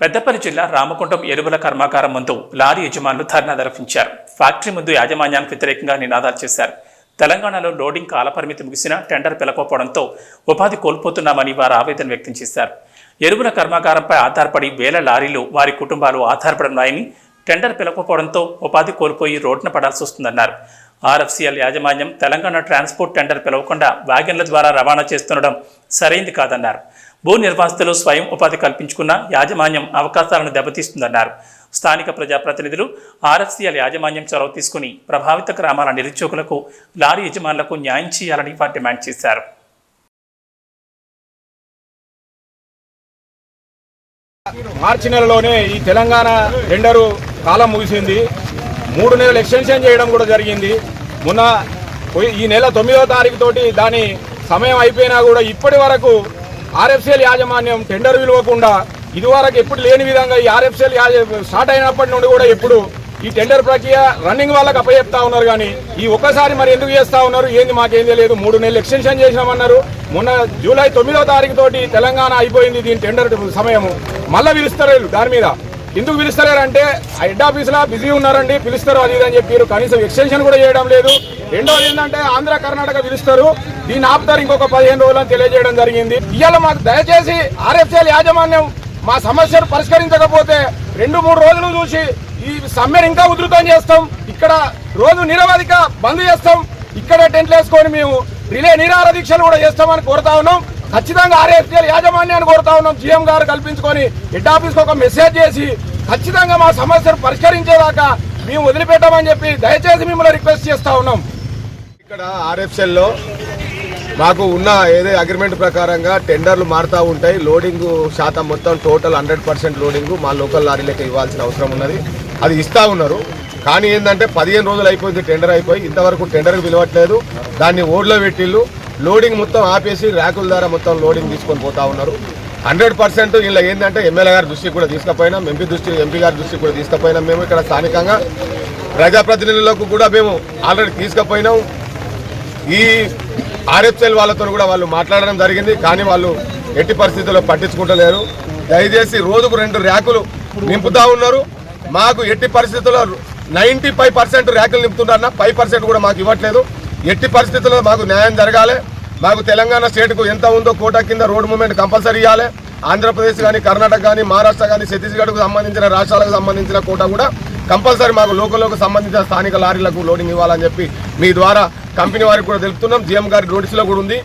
పెద్దపల్లి జిల్లా రామకుంటం ఎరువుల కర్మాగారం ముందు లారీ యజమానులు ధర్నా నిర్వహించారు. ఫ్యాక్టరీ ముందు యాజమాన్యానికి వ్యతిరేకంగా నినాదాలు చేశారు. తెలంగాణలో లోడింగ్ కాలపరిమితి ముగిసిన టెండర్ పిలకపోవడంతో ఉపాధి కోల్పోతున్నామని వారు ఆవేదన వ్యక్తం చేశారు. ఎరువుల కర్మాగారంపై ఆధారపడి వేల లారీలు వారి కుటుంబాలు ఆధారపడున్నాయని టెండర్ పిలకపోవడంతో ఉపాధి కోల్పోయి రోడ్డున పడాల్సి వస్తుందన్నారు. ఆర్ఎఫ్సిఎల్ యాజమాన్యం తెలంగాణ ట్రాన్స్పోర్ట్ టెండర్ పిలవకుండా వ్యాగన్ల ద్వారా రవాణా చేస్తుండడం సరైంది కాదన్నారు. భూ నిర్వాసితులు స్వయం ఉపాధి కల్పించుకున్న యాజమాన్యం అవకాశాలను దెబ్బతీస్తుందన్నారు. స్థానిక ప్రజాప్రతినిధులు ఆర్ఎఫ్సిఎల్ యాజమాన్యం చొరవ తీసుకుని ప్రభావిత గ్రామాల నిరుద్యోగులకు లారీ యజమానులకు న్యాయం చేయాలని వారు డిమాండ్ చేశారు. మార్చి నెలలోనే ఈ తెలంగాణ టెండరు కాలం ముగిసింది. మూడు నెలలు ఎక్స్టెన్షన్ చేయడం కూడా జరిగింది. మొన్న పోయి- ఈ నెల తొమ్మిదవ తారీఖు తోటి దాని సమయం అయిపోయినా కూడా ఇప్పటి వరకు ఆర్ఎఫ్సిఎల్ యాజమాన్యం టెండర్ విలువకుండా ఇదివరకు ఎప్పుడు లేని విధంగా ఈ ఆర్ఎఫ్సిఎల్ స్టార్ట్ అయినప్పటి నుండి కూడా ఎప్పుడు ఈ టెండర్ ప్రక్రియ రన్నింగ్ వాళ్ళకి అప్పచెప్తా ఉన్నారు కానీ ఈ ఒక్కసారి మరి ఎందుకు చేస్తా ఉన్నారు? ఏంది మాకేం తెలియదు. మూడు నెలలు ఎక్స్టెన్షన్ చేసినామన్నారు. మొన్న జూలై తొమ్మిదో తారీఖు తోటి తెలంగాణ అయిపోయింది దీని టెండర్ సమయము. మళ్ళీ పిలుస్తారు వీళ్ళు దాని మీద. ఎందుకు పిలుస్తలేరంటే హెడ్ ఆఫీస్లో బిజీ ఉన్నారండి పిలుస్తారు అది ఇది అని చెప్పారు. కనీసం ఎక్స్టెన్షన్ కూడా చేయడం లేదు. రెండోది ఏంటంటే ఆంధ్ర కర్ణాటక పిలుస్తారు. దీన్ని ఆపుతారు ఇంకొక పదిహేను రోజులని తెలియజేయడం జరిగింది. ఇవాళ మాకు దయచేసి ఆర్ఎఫ్సీఎల్ యాజమాన్యం మా సమస్యను పరిష్కరించకపోతే రెండు మూడు రోజులు చూసి ఈ సమ్మెను ఇంకా ఉధృతం చేస్తాం. ఇక్కడ రోజు నిరవధిక బంద్ చేస్తాం. ఇక్కడే టెంట్లు వేసుకొని మేము రిలే నిరాహార దీక్షలు కూడా చేస్తామని కోరుతా ఉన్నాం. ఖచ్చితంగా ఆర్ఎఫ్ఎల్ యాజమాన్యాన్ని కోరుతా ఉన్నాం. జీఎం గారు కల్పించుకొని హెడ్ ఆఫీస్కి ఒక మెసేజ్ చేసి ఖచ్చితంగా మా సమస్యను పరిష్కరించేదాకా మేము వదిలిపెట్టామని చెప్పి దయచేసి మిమ్మల్ని రిక్వెస్ట్ చేస్తా ఉన్నాం. ఇక్కడ ఆర్ఎఫ్ఎల్లో మాకు ఉన్న ఏదో అగ్రిమెంట్ ప్రకారంగా టెండర్లు మారుతూ ఉంటాయి. లోడింగ్ శాతం మొత్తం టోటల్ హండ్రెడ్ పర్సెంట్ లోడింగ్ మా లోకల్ లారీలకు ఇవ్వాల్సిన అవసరం ఉన్నది. అది ఇస్తా ఉన్నారు. కానీ ఏంటంటే పదిహేను రోజులు అయిపోయింది టెండర్ అయిపోయి ఇంతవరకు టెండర్కి పిలవట్లేదు. దాన్ని ఓడ్లో పెట్టిళ్ళు. లోడింగ్ మొత్తం ఆపేసి ర్యాకుల ద్వారా మొత్తం లోడింగ్ తీసుకొని పోతా ఉన్నారు. హండ్రెడ్ పర్సెంట్ ఇలా ఏంటంటే ఎమ్మెల్యే గారి దృష్టికి కూడా తీసుకుపోయినాం ఎంపీ దృష్టి ఎంపీ గారి దృష్టికి కూడా తీసుకుపోయినాం. మేము ఇక్కడ స్థానికంగా ప్రజాప్రతినిధులకు కూడా మేము ఆల్రెడీ తీసుకుపోయినాం. ఈ ఆర్ఎఫ్సీఎల్ వాళ్ళతో కూడా వాళ్ళు మాట్లాడడం జరిగింది కానీ వాళ్ళు ఎట్టి పరిస్థితుల్లో పట్టించుకుంటలేరు. దయచేసి రోజుకు రెండు ర్యాకులు నింపుతా ఉన్నారు. మాకు ఎట్టి పరిస్థితుల్లో నైంటీ ఫైవ్ పర్సెంట్ ర్యాకులు నింపుతున్నారన్న ఫైవ్ పర్సెంట్ కూడా మాకు ఇవ్వట్లేదు. ఎట్టి పరిస్థితుల్లో మాకు న్యాయం జరగాలి. మాకు తెలంగాణ స్టేట్కు ఎంత ఉందో కోటా కింద రోడ్ మూమెంట్ కంపల్సరీ ఇవ్వాలి ఆంధ్రప్రదేశ్ కానీ కర్ణాటక కానీ మహారాష్ట్ర కానీ ఛత్తీస్గఢ్కు సంబంధించిన రాష్ట్రాలకు సంబంధించిన కోటా కూడా కంపల్సరీ మాకు లోకల్లోకి సంబంధించిన స్థానిక లారీలకు లోడింగ్ ఇవ్వాలని చెప్పి మీ ద్వారా కంపెనీ వారికి కూడా తెలుపుతున్నాం. జీఎం గారి నోటీసులో కూడా ఉంది.